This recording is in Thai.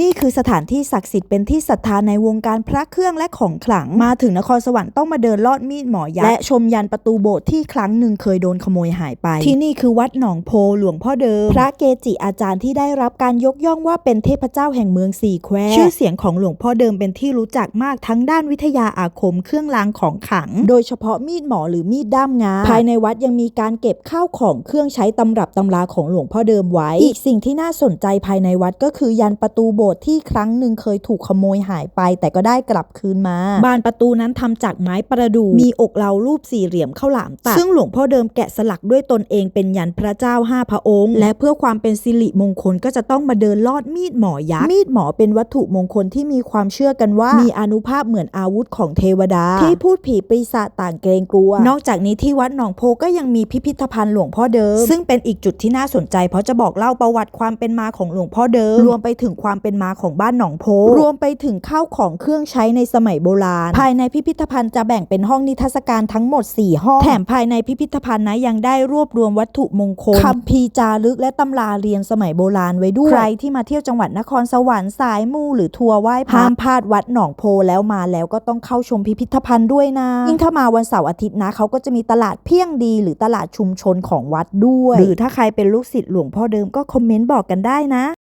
นี่คือสถานที่ศักดิ์สิทธิ์เป็นที่ศรัทธาในวงการพระเครื่องและของขลัง มาถึงนครสวรรค์ต้องมาเดินลอดมีดหมอยักษ์และชมยันประตูโบสถ์ที่ครั้งหนึ่งเคยโดนขโมยหายไป ที่นี่คือวัดหนองโพหลวงพ่อเดิม พระเกจิอาจารย์ที่ได้รับการยกย่องว่าเป็นเทพเจ้าแห่งเมืองสี่แควชื่อเสียงของหลวงพ่อเดิมเป็นที่รู้จักมากทั้งด้านวิทยาอาคมเครื่องรางของขลัง โดยเฉพาะมีดหมอหรือมีดด้ามงาภายในวัดยังมีการเก็บข้าวของเครื่องใช้ตำรับตำราของหลวงพ่อเดิมไว้ อีกสิ่งที่น่าสนใจภายในวัดก็คือยันประตูโบสถ์ที่ครั้งหนึ่งเคยถูกขโมยหายไป แต่ก็ได้กลับคืนมา บานประตูนั้นทำจากไม้ประดู่มีอกเหลารูปสี่เหลี่ยมข้าวหลามตัดซึ่งหลวงพ่อเดิมแกะสลักด้วยตนเองเป็นยันพระเจ้าห้าพระองค์ และเพื่อความเป็นสิริมงคลก็จะต้องมาเดินลอดมีดหมอยักษ์มีดหมอเป็นวัตถุมงคลที่มีความเชื่อกันว่า มีอานุภาพเหมือนอาวุธของเทวดา ที่พูดผีปีศาจต่างเกรงกลัว นอกจากนี้ที่วัดหนองโพก็ยังมีพิพิธภัณฑ์หลวงพ่อเดิม ซึ่งเป็นอีกจุดที่น่าสนใจเพราะจะบอกเล่าประวัติความเป็นมาของหลวงพ่อเดิมรวมไปถึงความเป็นมาของบ้านหนองโพ รวมไปถึงข้าวของเครื่องใช้ในสมัยโบราณ ภายในพิพิธภัณฑ์จะแบ่งเป็นห้องนิทรรศการทั้งหมด 4 ห้อง แถมภายในพิพิธภัณฑ์นะยังได้รวบรวมวัตถุมงคลคัมภีร์จารึกและตำราเรียนสมัยโบราณไว้ด้วย ใครที่มาเที่ยวจังหวัดนครสวรรค์สายมูหรือทัวร์ไหว้พระห้ามพลาดวัดหนองโพแล้วมาแล้วก็ต้องเข้าชมพิพิธภัณฑ์ด้วยนะยิ่งถ้ามาวันเสาร์อาทิตย์นะเขาก็จะมีตลาดเพียงดี หรือตลาดชุมชนของวัดด้วย หรือถ้าใครเป็นลูกศิษย์หลวงพ่อเดิมก็คอมเมนต์บอกกันได้นะ